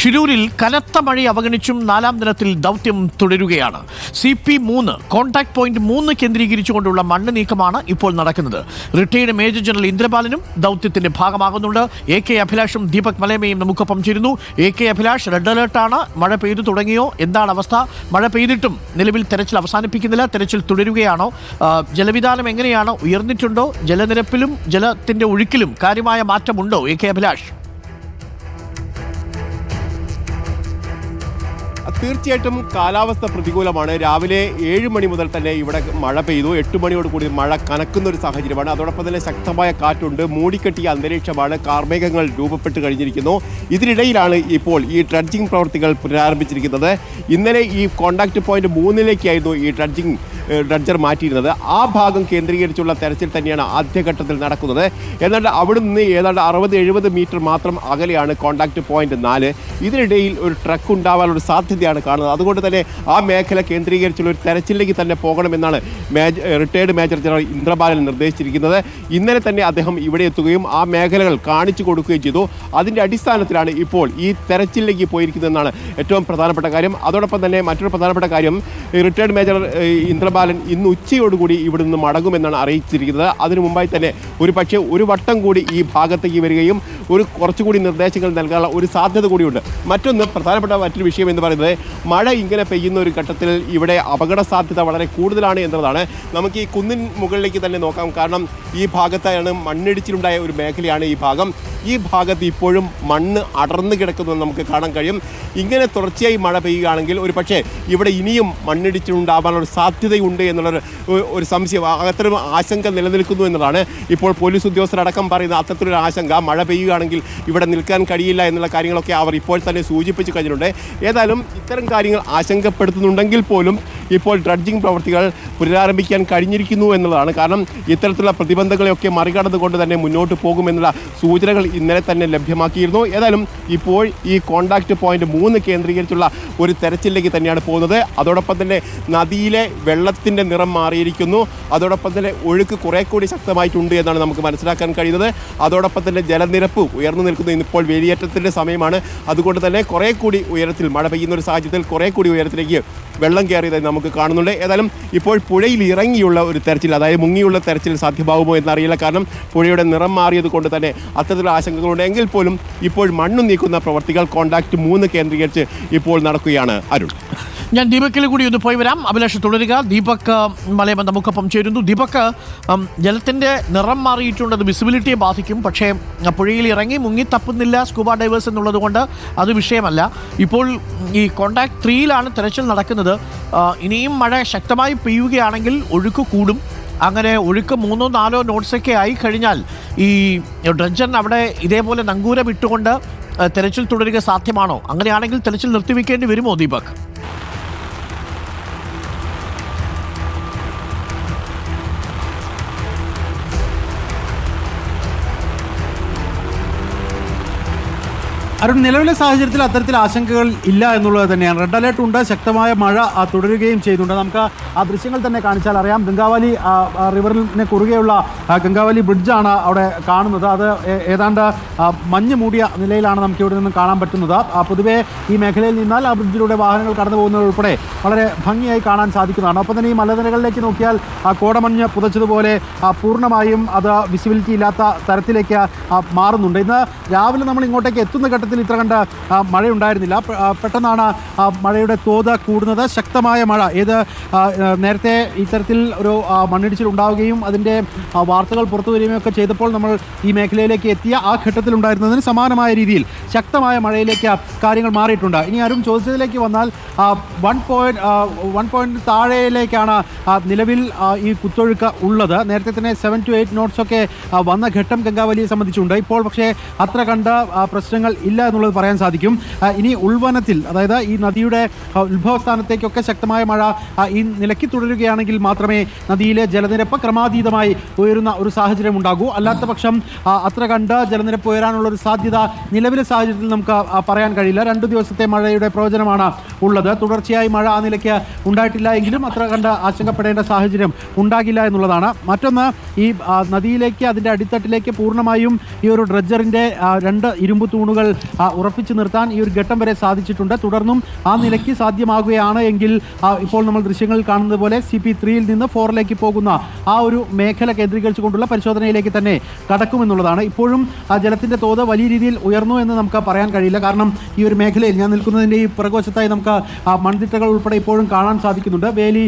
ഷിരൂരിൽ കനത്ത മഴ അവഗണിച്ചും നാലാം ദിനത്തിൽ ദൗത്യം തുടരുകയാണ്. സി പി മൂന്ന് കോൺടാക്ട് പോയിന്റ് മൂന്ന് കേന്ദ്രീകരിച്ചുകൊണ്ടുള്ള മണ്ണ് നീക്കമാണ് ഇപ്പോൾ നടക്കുന്നത്. റിട്ടയർഡ് മേജർ ജനറൽ ഇന്ദ്രപാലനും ദൗത്യത്തിന്റെ ഭാഗമാകുന്നുണ്ട്. എ കെ അഭിലാഷും ദീപക് മലയമയും നമുക്കൊപ്പം ചേരുന്നു. എ കെ അഭിലാഷ് റെഡ് അലേർട്ടാണ് മഴ പെയ്തു തുടങ്ങിയോ? എന്താണ് അവസ്ഥ? മഴ പെയ്തിട്ടും നിലവിൽ തെരച്ചിൽ അവസാനിപ്പിക്കുന്നില്ല. തെരച്ചിൽ തുടരുകയാണോ? ജലവിധാനം എങ്ങനെയാണ്? ഉയർന്നിട്ടുണ്ടോ? ജലനിരപ്പിലും ജലത്തിന്റെ ഒഴുക്കിലും കാര്യമായ മാറ്റമുണ്ടോ? A K Abhilash. തീർച്ചയായിട്ടും കാലാവസ്ഥ പ്രതികൂലമാണ്. രാവിലെ ഏഴ് മണി മുതൽ തന്നെ ഇവിടെ മഴ പെയ്തു. എട്ട് മണിയോട് കൂടി മഴ കനക്കുന്ന ഒരു സാഹചര്യമാണ്. അതോടൊപ്പം തന്നെ ശക്തമായ കാറ്റുണ്ട്. മൂടിക്കെട്ടിയ അന്തരീക്ഷമാണ് കാർമേഘങ്ങൾ രൂപപ്പെട്ട് കഴിഞ്ഞിരിക്കുന്നു. ഇതിനിടയിലാണ് ഇപ്പോൾ ഈ ട്രഡ്ജിംഗ് പ്രവൃത്തികൾ പുനരാരംഭിച്ചിരിക്കുന്നത്. ഇന്നലെ ഈ കോണ്ടാക്ട് പോയിന്റ് മൂന്നിലേക്കായിരുന്നു ഈ ട്രഡ്ജിംഗ് ഡ്രഡ്ജർ മാറ്റിയിരുന്നത്. ആ ഭാഗം കേന്ദ്രീകരിച്ചുള്ള തെരച്ചിൽ തന്നെയാണ് ആദ്യഘട്ടത്തിൽ നടക്കുന്നത്. എന്നാൽ അവിടെ നിന്ന് ഏതാണ്ട് അറുപത് എഴുപത് മീറ്റർ മാത്രം അകലെയാണ് കോണ്ടാക്ട് പോയിന്റ് നാല്. ഇതിനിടയിൽ ഒരു ട്രക്ക് ഉണ്ടാവാനുള്ള സാധ്യതയാണ് കാണുന്നത്. അതുകൊണ്ട് തന്നെ ആ മേഖല കേന്ദ്രീകരിച്ചുള്ള ഒരു തെരച്ചിലേക്ക് തന്നെ പോകണമെന്നാണ് മേജ റിട്ടയർഡ് മേജർ ജനറൽ ഇന്ദ്രബാലൻ നിർദ്ദേശിച്ചിരിക്കുന്നത്. ഇന്നലെ തന്നെ അദ്ദേഹം ഇവിടെ എത്തുകയും ആ മേഖലകൾ കാണിച്ചു കൊടുക്കുകയും ചെയ്തു. അതിന്റെ അടിസ്ഥാനത്തിലാണ് ഇപ്പോൾ ഈ തെരച്ചിലേക്ക് പോയിരിക്കുന്നതെന്നാണ് ഏറ്റവും പ്രധാനപ്പെട്ട കാര്യം. അതോടൊപ്പം തന്നെ മറ്റൊരു പ്രധാനപ്പെട്ട കാര്യം റിട്ടയേർഡ് മേജർ ഇന്ദ്രബാലൻ ഇന്ന് ഉച്ചയോടുകൂടി ഇവിടെ നിന്ന് മടങ്ങുമെന്നാണ് അറിയിച്ചിരിക്കുന്നത്. അതിനു മുമ്പായി തന്നെ ഒരു പക്ഷേ ഒരു വട്ടം കൂടി ഈ ഭാഗത്തേക്ക് വരികയും ഒരു കുറച്ചുകൂടി നിർദ്ദേശങ്ങൾ നൽകാനുള്ള ഒരു സാധ്യത കൂടിയുണ്ട്. മറ്റൊന്ന് പ്രധാനപ്പെട്ട മറ്റൊരു വിഷയം എന്ന് പറയുന്നത് മഴ ഇങ്ങനെ പെയ്യുന്ന ഒരു ഘട്ടത്തിൽ ഇവിടെ അപകട സാധ്യത വളരെ കൂടുതലാണ് എന്നതാണ് നമുക്ക് ഈ കുന്നിൻ മുകളിലേക്ക് തന്നെ നോക്കാം. കാരണം ഈ ഭാഗത്താണ് മണ്ണിടിച്ചിലുണ്ടായ ഒരു മേഖലയാണ് ഈ ഭാഗം. ഈ ഭാഗത്ത് ഇപ്പോഴും മണ്ണ് അടർന്നു കിടക്കുന്നത് നമുക്ക് കാണാൻ കഴിയും. ഇങ്ങനെ തുടർച്ചയായി മഴ പെയ്യുകയാണെങ്കിൽ ഒരു പക്ഷേ ഇവിടെ ഇനിയും മണ്ണിടിച്ചിലുണ്ടാവാനുള്ള സാധ്യതയുണ്ട് എന്നുള്ളൊരു ഒരു സംശയം അത്തരം ആശങ്ക നിലനിൽക്കുന്നു എന്നതാണ്. ഇപ്പോൾ പോലീസ് ഉദ്യോഗസ്ഥരടക്കം പറയുന്ന അത്തരത്തിലൊരു ആശങ്ക മഴ പെയ്യുകയാണെങ്കിൽ ഇവിടെ നിൽക്കാൻ കഴിയില്ല എന്നുള്ള കാര്യങ്ങളൊക്കെ അവർ ഇപ്പോൾ തന്നെ സൂചിപ്പിച്ചു കഴിഞ്ഞിട്ടുണ്ട്. ഏതായാലും ഇത്തരം കാര്യങ്ങൾ ആശങ്കപ്പെടുത്തുന്നുണ്ടെങ്കിൽ പോലും ഇപ്പോൾ ഡ്രഡ്ജിംഗ് പ്രവർത്തികൾ പുനരാരംഭിക്കാൻ കഴിഞ്ഞിരിക്കുന്നു എന്നുള്ളതാണ്. കാരണം ഇത്തരത്തിലുള്ള പ്രതിബന്ധങ്ങളെയൊക്കെ മറികടന്നുകൊണ്ട് തന്നെ മുന്നോട്ട് പോകുമെന്നുള്ള സൂചനകൾ ഇന്നലെ തന്നെ ലഭ്യമാക്കിയിരുന്നു. ഏതായാലും ഇപ്പോൾ ഈ കോണ്ടാക്ട് പോയിന്റ് മൂന്ന് കേന്ദ്രീകരിച്ചുള്ള ഒരു തെരച്ചിലേക്ക് തന്നെയാണ് പോകുന്നത്. അതോടൊപ്പം തന്നെ നദിയിലെ വെള്ളത്തിന്റെ നിറം മാറിയിരിക്കുന്നു. അതോടൊപ്പം തന്നെ ഒഴുക്ക് കുറേ കൂടി ശക്തമായിട്ടുണ്ട് എന്നാണ് നമുക്ക് മനസ്സിലാക്കാൻ കഴിയുന്നത്. അതോടൊപ്പം തന്നെ ജലനിരപ്പ് ഉയർന്നു നിൽക്കുന്നു. ഇന്നിപ്പോൾ വേലിയേറ്റത്തിന്റെ സമയമാണ്. അതുകൊണ്ട് തന്നെ കുറേ കൂടി ഉയരത്തിൽ മഴ പെയ്യുന്ന ഒരു സാഹചര്യത്തിൽ കുറേ കൂടി ഉയരത്തിലേക്ക് വെള്ളം കയറിയതായി നമുക്ക് കാണുന്നുണ്ട്. ഏതായാലും ഇപ്പോൾ പുഴയിൽ ഇറങ്ങിയുള്ള ഒരു തെരച്ചിൽ അതായത് മുങ്ങിയുള്ള തെരച്ചിൽ സാധ്യമാകുമോ എന്നറിയില്ല. കാരണം പുഴയുടെ നിറം മാറിയത് കൊണ്ട് തന്നെ അത്തരത്തിലുള്ള ആശങ്കകളുണ്ട്. എങ്കിൽ പോലും ഇപ്പോൾ മണ്ണ് നീക്കുന്ന പ്രവർത്തികൾ കോണ്ടാക്ട് മൂന്ന് കേന്ദ്രീകരിച്ച് ഇപ്പോൾ നടക്കുകയാണ് അരുൺ. ഞാൻ ദീപക്കിൽ കൂടി ഒന്ന് പോയി വരാം. അഭിലാഷ് തുടരുക. ദീപക് മലയമ്മ നമുക്കൊപ്പം ചേരുന്നു. ദീപക് ജലത്തിന്റെ നിറം മാറിയിട്ടുണ്ട്. അത് വിസിബിലിറ്റിയെ ബാധിക്കും. പക്ഷേ പുഴയിൽ ഇറങ്ങി മുങ്ങി തപ്പുന്നില്ല സ്കൂബ ഡൈവേഴ്സ് എന്നുള്ളത് കൊണ്ട് അത് വിഷയമല്ല. ഇപ്പോൾ ഈ കോണ്ടാക്ട് ത്രീയിലാണ് തെരച്ചിൽ നടക്കുന്നത്. ഇനിയും മഴ ശക്തമായി പെയ്യുകയാണെങ്കിൽ ഒഴുക്ക് കൂടും. അങ്ങനെ ഒഴുക്ക് മൂന്നോ നാലോ നോട്ട്സൊക്കെ ആയി കഴിഞ്ഞാൽ ഈ ഡ്രഞ്ചൻ അവിടെ ഇതേപോലെ നങ്കൂരം ഇട്ടുകൊണ്ട് തെരച്ചിൽ തുടരുക സാധ്യമാണോ? അങ്ങനെയാണെങ്കിൽ തെരച്ചിൽ നിർത്തിവെക്കേണ്ടി വരുമോ ദീപക്? അരുൺ നിലവിലെ സാഹചര്യത്തിൽ അത്തരത്തിൽ ആശങ്കകൾ ഇല്ല എന്നുള്ളത് തന്നെയാണ്. റെഡ് അലേർട്ട് ഉണ്ട് ശക്തമായ മഴ തുടരുകയും ചെയ്യുന്നുണ്ട് നമുക്ക് ആ ദൃശ്യങ്ങൾ തന്നെ കാണിച്ചാൽ അറിയാം. ഗംഗാവാലി റിവറിനെ കുറുകെയുള്ള ഗംഗാവാലി ബ്രിഡ്ജാണ് അവിടെ കാണുന്നത്. അത് ഏതാണ്ട് മഞ്ഞ് മൂടിയ നിലയിലാണ് നമുക്ക് ഇവിടെ നിന്ന് കാണാൻ പറ്റുന്നത്. പൊതുവെ ഈ മേഖലയിൽ നിന്നാൽ ആ ബ്രിഡ്ജിലൂടെ വാഹനങ്ങൾ കടന്നു പോകുന്നത് ഉൾപ്പെടെ വളരെ ഭംഗിയായി കാണാൻ സാധിക്കുന്നതാണ്. ഒപ്പം തന്നെ ഈ മലനിരകളിലേക്ക് നോക്കിയാൽ ആ കോടമഞ്ഞ് പുതച്ചതുപോലെ പൂർണമായും അത് വിസിബിലിറ്റി ഇല്ലാത്ത തരത്തിലേക്ക് മാറുന്നുണ്ട്. ഇന്ന് രാവിലെ നമ്മൾ ഇങ്ങോട്ടേക്ക് എത്തുന്ന ഘട്ടത്തിൽ ഇത്ര കണ്ട മഴയുണ്ടായിരുന്നില്ല. പെട്ടെന്നാണ് മഴയുടെ തോത് കൂടുന്നത്. ശക്തമായ മഴ. ഏത് നേരത്തെ ഇത്തരത്തിൽ ഒരു മണ്ണിടിച്ചിൽ ഉണ്ടാവുകയും അതിന്റെ വാർത്തകൾ പുറത്തു വരികയും ഒക്കെ ചെയ്തപ്പോൾ നമ്മൾ ഈ മേഖലയിലേക്ക് എത്തിയ ആ ഘട്ടത്തിൽ ഉണ്ടായിരുന്നതിന് സമാനമായ രീതിയിൽ ശക്തമായ മഴയിലേക്ക് കാര്യങ്ങൾ മാറിയിട്ടുണ്ട്. ഇനി ആരും ചോദിച്ചതിലേക്ക് വന്നാൽ വൺ പോയിന്റ് വൺ പോയിന്റ് താഴെയിലേക്കാണ് നിലവിൽ ഈ കുത്തൊഴുക്ക് ഉള്ളത്. നേരത്തെ തന്നെ സെവൻ ടു എയ്റ്റ് നോട്ട്സ് ഒക്കെ വന്ന ഘട്ടം ഗംഗാവലിയെ സംബന്ധിച്ചുണ്ട്. ഇപ്പോൾ പക്ഷേ അത്ര കണ്ട പ്രശ്നങ്ങൾ ഇല്ല. എന്നുള്ളത് പറയാൻ സാധിക്കും. ഇനി ഉൾവനത്തിൽ അതായത് ഈ നദിയുടെ ഉത്ഭവസ്ഥാനത്തേക്കൊക്കെ ശക്തമായ മഴ ഈ നിലയ്ക്ക് തുടരുകയാണെങ്കിൽ മാത്രമേ നദിയിലെ ജലനിരപ്പ് ക്രമാതീതമായി ഉയരുന്ന ഒരു സാഹചര്യം ഉണ്ടാകൂ. അല്ലാത്ത പക്ഷം അത്ര കണ്ട് ജലനിരപ്പ് ഉയരാനുള്ള ഒരു സാധ്യത നിലവിലെ സാഹചര്യത്തിൽ നമുക്ക് പറയാൻ കഴിയില്ല. രണ്ട് ദിവസത്തെ മഴയുടെ പ്രവചനമാണ് ഉള്ളത്. തുടർച്ചയായി മഴ ആ നിലയ്ക്ക് ഉണ്ടായിട്ടില്ല എങ്കിലും അത്ര കണ്ട് ആശങ്കപ്പെടേണ്ട സാഹചര്യം ഉണ്ടാകില്ല എന്നുള്ളതാണ്. മറ്റൊന്ന് ഈ നദിയിലേക്ക് അതിന്റെ അടിത്തട്ടിലേക്ക് പൂർണമായും ഈ ഒരു ഡ്രഡ്ജറിന്റെ രണ്ട് ഇരുമ്പ് തൂണുകൾ ഉറപ്പിച്ചു നിർത്താൻ ഈ ഒരു ഘട്ടം വരെ സാധിച്ചിട്ടുണ്ട്. തുടർന്നും ആ നിലയ്ക്ക് സാധ്യമാകുകയാണ് എങ്കിൽ ഇപ്പോൾ നമ്മൾ ദൃശ്യങ്ങളിൽ കാണുന്നത് പോലെ സി പി ത്രീയിൽ നിന്ന് ഫോറിലേക്ക് പോകുന്ന ആ ഒരു മേഖല കേന്ദ്രീകരിച്ചുകൊണ്ടുള്ള പരിശോധനയിലേക്ക് തന്നെ കടക്കുമെന്നുള്ളതാണ്. ഇപ്പോഴും ആ ജലത്തിന്റെ തോത് വലിയ രീതിയിൽ ഉയർന്നു എന്ന് നമുക്ക് പറയാൻ കഴിയില്ല. കാരണം ഈ ഒരു മേഖലയിൽ ഞാൻ നിൽക്കുന്നതിന്റെ ഈ പുറകുവശത്തായി നമുക്ക് മൺതിട്ടകൾ ഉൾപ്പെടെ ഇപ്പോഴും കാണാൻ സാധിക്കുന്നുണ്ട്. വേലി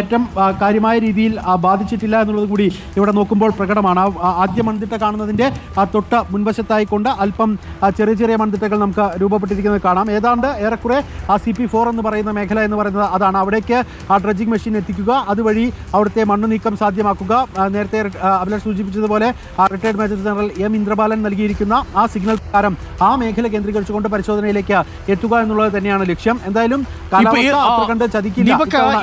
ഏറ്റവും കാര്യമായ രീതിയിൽ ബാധിച്ചിട്ടില്ല എന്നുള്ളത് കൂടി ഇവിടെ നോക്കുമ്പോൾ പ്രകടമാണ്. ആദ്യ മൺതിട്ട കാണുന്നതിന്റെ തൊട്ട് മുൻവശത്തായിക്കൊണ്ട് അല്പം ചെറിയ ചെറിയ ചെറിയ മൺതിട്ടകൾ നമുക്ക് രൂപപ്പെട്ടിരിക്കുന്നത് കാണാം. ഏതാണ്ട് ഏറെക്കുറെ ആ സി പി ഫോർ എന്ന് പറയുന്ന മേഖല എന്ന് പറയുന്നത് അതാണ്. അവിടേക്ക് ആ ഡ്രഡ്ജിംഗ് മെഷീൻ എത്തിക്കുക. അതുവഴി അവിടുത്തെ മണ്ണ് നീക്കം സാധ്യമാക്കുക. നേരത്തെ അഭിലാഷ് സൂചിപ്പിച്ചതുപോലെ ആ retired major general M Indrabalan നൽകിയിരിക്കുന്ന ആ സിഗ്നൽ പ്രകാരം ആ മേഖല കേന്ദ്രീകരിച്ചുകൊണ്ട് പരിശോധനയിലേക്ക് എത്തുക എന്നുള്ളത് തന്നെയാണ് ലക്ഷ്യം. എന്തായാലും കണ്ട് ചതിക്കില്ല.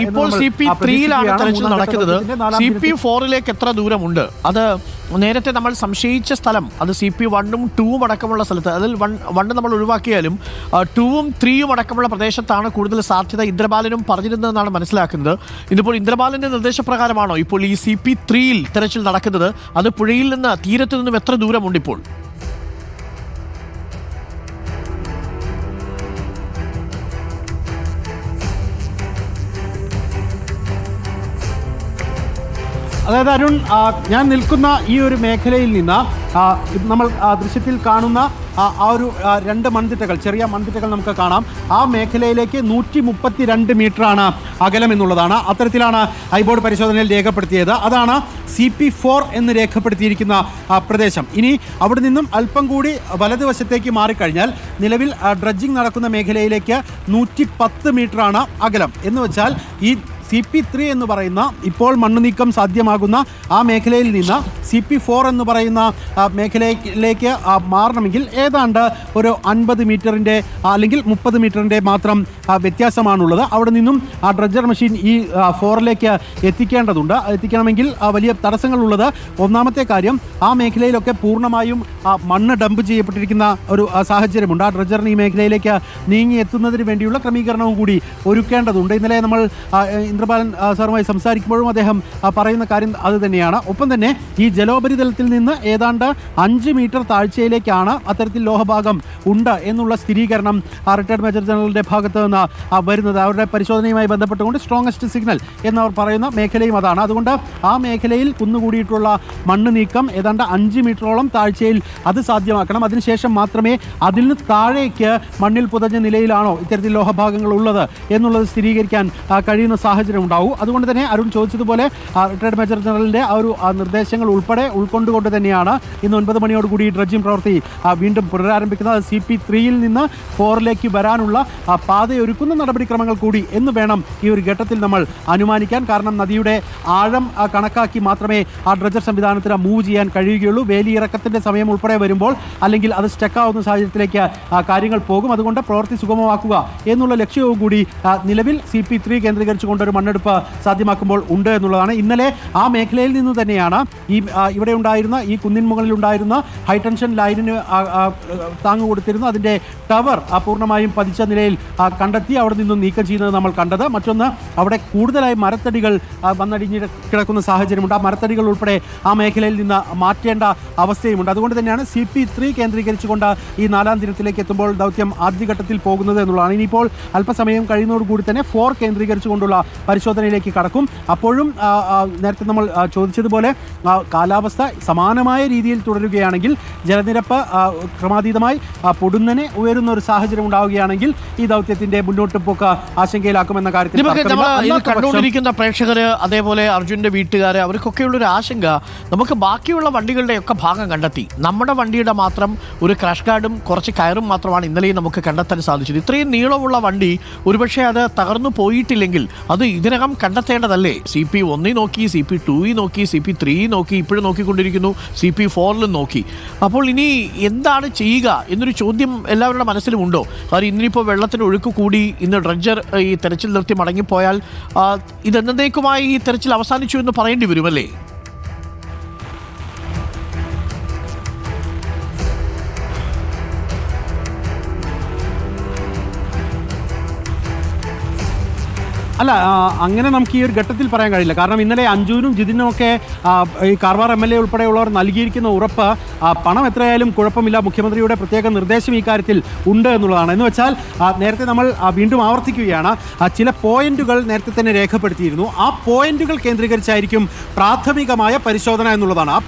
ഇപ്പോൾ സി പി ത്രീയിലാണ് തെരച്ചിൽ നടക്കുന്നത്. സി പി ഫോറിലേക്ക് എത്ര ദൂരമുണ്ട്? അത് നേരത്തെ നമ്മൾ സംശയിച്ച സ്ഥലം അത് സി പി വണ്ണും ടൂവും അടക്കമുള്ള സ്ഥലത്ത് അതിൽ വൺ വണ്ണ് നമ്മൾ ഒഴിവാക്കിയാലും ടൂവും ത്രീയും അടക്കമുള്ള പ്രദേശത്താണ് കൂടുതൽ സാധ്യത ഇന്ദ്രബാലനും പറഞ്ഞിരുന്നതെന്നാണ് മനസ്സിലാക്കുന്നത്. ഇതിപ്പോൾ ഇന്ദ്രബാലന്റെ നിർദ്ദേശപ്രകാരമാണോ ഇപ്പോൾ ഈ സി പി ത്രീയിൽ തെരച്ചിൽ നടക്കുന്നത്? അത് പുഴയിൽ നിന്ന് തീരത്തു നിന്നും എത്ര ദൂരമുണ്ട് ഇപ്പോൾ? അതായത് അരുൺ ഞാൻ നിൽക്കുന്ന ഈ ഒരു മേഖലയിൽ നിന്ന് നമ്മൾ ദൃശ്യത്തിൽ കാണുന്ന ആ ഒരു രണ്ട് മൺതിട്ടകൾ ചെറിയ മൺതിട്ടകൾ നമുക്ക് കാണാം. ആ മേഖലയിലേക്ക് നൂറ്റി മുപ്പത്തി രണ്ട് മീറ്ററാണ് അകലം എന്നുള്ളതാണ്. അത്തരത്തിലാണ് ഐബോർഡ് പരിശോധനയിൽ രേഖപ്പെടുത്തിയത്. അതാണ് സി പി ഫോർ എന്ന് രേഖപ്പെടുത്തിയിരിക്കുന്ന പ്രദേശം. ഇനി അവിടെ നിന്നും അല്പം കൂടി വലതുവശത്തേക്ക് മാറിക്കഴിഞ്ഞാൽ നിലവിൽ ഡ്രഡ്ജിംഗ് നടക്കുന്ന മേഖലയിലേക്ക് നൂറ്റി പത്ത് മീറ്ററാണ് അകലം. എന്ന് വെച്ചാൽ ഈ സി പി ത്രീ എന്ന് പറയുന്ന ഇപ്പോൾ മണ്ണ് നീക്കം സാധ്യമാകുന്ന ആ മേഖലയിൽ നിന്ന് സി പി ഫോർ എന്ന് പറയുന്ന മേഖലയിലേക്ക് മാറണമെങ്കിൽ ഏതാണ്ട് ഒരു അൻപത് മീറ്ററിന്റെ അല്ലെങ്കിൽ മുപ്പത് മീറ്ററിന്റെ മാത്രം വ്യത്യാസമാണുള്ളത്. അവിടെ നിന്നും ആ ഡ്രഡ്ജർ മെഷീൻ ഈ ഫോറിലേക്ക് എത്തിക്കേണ്ടതുണ്ട്. എത്തിക്കണമെങ്കിൽ വലിയ തടസ്സങ്ങളുള്ളത്. ഒന്നാമത്തെ കാര്യം ആ മേഖലയിലൊക്കെ പൂർണമായും മണ്ണ് ഡംപ് ചെയ്യപ്പെട്ടിരിക്കുന്ന ഒരു സാഹചര്യമുണ്ട്. ആ ഡ്രഡ്ജറിന് ഈ മേഖലയിലേക്ക് നീങ്ങി എത്തുന്നതിന് വേണ്ടിയുള്ള ക്രമീകരണവും കൂടി ഒരുക്കേണ്ടതുണ്ട്. ഇന്നലെ നമ്മൾ ആ, സാറുമായി സംസാരിക്കുമ്പോഴും അദ്ദേഹം പറയുന്ന കാര്യം അത് തന്നെയാണ്. ഒപ്പം തന്നെ ഈ ജലോപരിതലത്തിൽ നിന്ന് ഏതാണ്ട് അഞ്ച് മീറ്റർ താഴ്ചയിലേക്കാണ് അത്തരത്തിൽ ലോഹഭാഗം ഉണ്ട് എന്നുള്ള സ്ഥിരീകരണം റിട്ടയർഡ് മേജർ ജനറലിന്റെ ഭാഗത്ത് നിന്ന് വരുന്നത്. അവരുടെ പരിശോധനയുമായി ബന്ധപ്പെട്ടുകൊണ്ട് സ്ട്രോങ്ങസ്റ്റ് സിഗ്നൽ എന്നവർ പറയുന്ന മേഖലയും അതാണ്. അതുകൊണ്ട് ആ മേഖലയിൽ കുന്നുകൂടിയിട്ടുള്ള മണ്ണ് നീക്കം ഏതാണ്ട് അഞ്ച് മീറ്ററോളം താഴ്ചയിൽ അത് സാധ്യമാക്കണം. അതിനുശേഷം മാത്രമേ അതിൽ നിന്ന് താഴേക്ക് മണ്ണിൽ പുതഞ്ഞ നിലയിലാണോ ഇത്തരത്തിൽ ലോഹഭാഗങ്ങൾ ഉള്ളത് എന്നുള്ളത് സ്ഥിരീകരിക്കാൻ കഴിയുന്ന സാഹചര്യം ഉണ്ടാവൂ അതുകൊണ്ട് തന്നെ അരുൺ ചോദിച്ചതുപോലെ റിട്ടയർഡ് മേജർ ജനറലിന്റെ ആ ഒരു നിർദ്ദേശങ്ങൾ ഉൾപ്പെടെ ഉൾക്കൊണ്ടുകൊണ്ട് തന്നെയാണ് ഇന്ന് ഒൻപത് മണിയോടുകൂടി ഡ്രഡ്ജിംഗ് പ്രവൃത്തി വീണ്ടും പുനരാരംഭിക്കുന്നത്. സി പി ത്രീയിൽ നിന്ന് ഫോറിലേക്ക് വരാനുള്ള പാതയൊരുക്കുന്ന നടപടിക്രമങ്ങൾ കൂടി എന്ന് വേണം ഈ ഒരു ഘട്ടത്തിൽ നമ്മൾ അനുമാനിക്കാൻ. കാരണം നദിയുടെ ആഴം കണക്കാക്കി മാത്രമേ ആ ഡ്രജർ സംവിധാനത്തിന് മൂവ് ചെയ്യാൻ കഴിയുകയുള്ളൂ. വേലിയിറക്കത്തിന്റെ സമയം ഉൾപ്പെടെ വരുമ്പോൾ അല്ലെങ്കിൽ അത് സ്റ്റക്കാവുന്ന സാഹചര്യത്തിലേക്ക് കാര്യങ്ങൾ പോകും. അതുകൊണ്ട് പ്രവൃത്തി സുഗമമാക്കുക എന്നുള്ള ലക്ഷ്യവും കൂടി നിലവിൽ സി പി ത്രീ കേന്ദ്രീകരിച്ചുകൊണ്ട് ഒരു മണ്ണെടുപ്പ് സാധ്യമാക്കുമ്പോൾ ഉണ്ട് എന്നുള്ളതാണ്. ഇന്നലെ ആ മേഖലയിൽ നിന്ന് തന്നെയാണ് ഈ ഇവിടെ ഉണ്ടായിരുന്ന ഈ കുന്നിൻ മുകളിൽ ഉണ്ടായിരുന്ന ഹൈടെൻഷൻ ലൈനിന് താങ്ങ് കൊടുത്തിരുന്നു. അതിന്റെ ടവർ പൂർണമായും പതിച്ച നിലയിൽ കണ്ടെത്തി അവിടെ നിന്നും നീക്കം ചെയ്യുന്നത് നമ്മൾ കണ്ടത്. മറ്റൊന്ന് അവിടെ കൂടുതലായി മരത്തടികൾ വന്നടിഞ്ഞ് കിടക്കുന്ന സാഹചര്യമുണ്ട്. ആ മരത്തടികൾ ഉൾപ്പെടെ ആ മേഖലയിൽ നിന്ന് മാറ്റേണ്ട അവസ്ഥയുമുണ്ട്. അതുകൊണ്ട് തന്നെയാണ് സി പി ത്രീ കേന്ദ്രീകരിച്ചുകൊണ്ട് ഈ നാലാം ദിനത്തിലേക്ക് എത്തുമ്പോൾ ദൗത്യം ആദ്യഘട്ടത്തിൽ പോകുന്നത് എന്നുള്ളതാണ്. ഇനിയിപ്പോൾ അല്പസമയം കഴിയുന്നതോടുകൂടി തന്നെ ഫോർ കേന്ദ്രീകരിച്ചുകൊണ്ടുള്ള പരിശോധനയിലേക്ക് കടക്കും. അപ്പോഴും നേരത്തെ നമ്മൾ ചോദിച്ചതുപോലെ കാലാവസ്ഥ സമാനമായ രീതിയിൽ തുടരുകയാണെങ്കിൽ ജലനിരപ്പ് ക്രമാതീതമായി പൊടുന്നനെ ഉയരുന്ന ഒരു സാഹചര്യം ഉണ്ടാവുകയാണെങ്കിൽ ഈ ദൗത്യത്തിന്റെ മുന്നോട്ട് പോക്ക് ആശങ്കയിലാക്കുമെന്ന കാര്യത്തിൽ കണ്ടുകൊണ്ടിരിക്കുന്ന പ്രേക്ഷകര് അതേപോലെ അർജുന്റെ വീട്ടുകാര് അവർക്കൊക്കെയുള്ള ഒരു ആശങ്ക നമുക്ക് ബാക്കിയുള്ള വണ്ടികളുടെ ഒക്കെ ഭാഗം കണ്ടെത്തി. നമ്മുടെ വണ്ടിയുടെ മാത്രം ഒരു ക്രാഷ് ഗാർഡും കുറച്ച് കയറും മാത്രമാണ് ഇന്നലെയും നമുക്ക് കണ്ടെത്താൻ സാധിച്ചത്. ഇത്രയും നീളമുള്ള വണ്ടി ഒരുപക്ഷെ അത് തകർന്നു പോയിട്ടില്ലെങ്കിൽ അത് ഇതിനകം കണ്ടെത്തേണ്ടതല്ലേ? സി പി ഒന്നിൽ നോക്കി സി പി ടൂയിൽ നോക്കി സി പി ത്രീ നോക്കി ഇപ്പോഴും നോക്കിക്കൊണ്ടിരിക്കുന്നു സി പി ഫോറിലും നോക്കി. അപ്പോൾ ഇനി എന്താണ് ചെയ്യുക എന്നൊരു ചോദ്യം എല്ലാവരുടെ മനസ്സിലും ഉണ്ടോ? കാരണം ഇന്നിപ്പോൾ വെള്ളത്തിന് ഒഴുക്ക് കൂടി ഇന്ന് ഡ്രഡ്ജർ ഈ തെരച്ചിൽ നിർത്തി മടങ്ങിപ്പോയാൽ ഇതെന്നേക്കുമായി ഈ തെരച്ചിൽ അവസാനിച്ചു എന്ന് പറയേണ്ടി വരുമല്ലേ? അല്ല അങ്ങനെ നമുക്ക് ഈ ഒരു ഘട്ടത്തിൽ പറയാൻ കഴിയില്ല. കാരണം ഇന്നലെ അഞ്ജുവിനും ജിതിനും ഒക്കെ ഈ കാർവാർ എം എൽ എ ഉൾപ്പെടെയുള്ളവർ നൽകിയിരിക്കുന്ന ഉറപ്പ് പണം എത്രയായാലും കുഴപ്പമില്ല മുഖ്യമന്ത്രിയുടെ പ്രത്യേക നിർദ്ദേശം ഈ കാര്യത്തിൽ ഉണ്ട് എന്നുള്ളതാണ്. എന്ന് വെച്ചാൽ നേരത്തെ നമ്മൾ വീണ്ടും ആവർത്തിക്കുകയാണ്. ചില പോയിന്റുകൾ നേരത്തെ തന്നെ രേഖപ്പെടുത്തിയിരുന്നു. ആ പോയിന്റുകൾ കേന്ദ്രീകരിച്ചായിരിക്കും പ്രാഥമികമായ പരിശോധന എന്നുള്ളതാണ്. ആ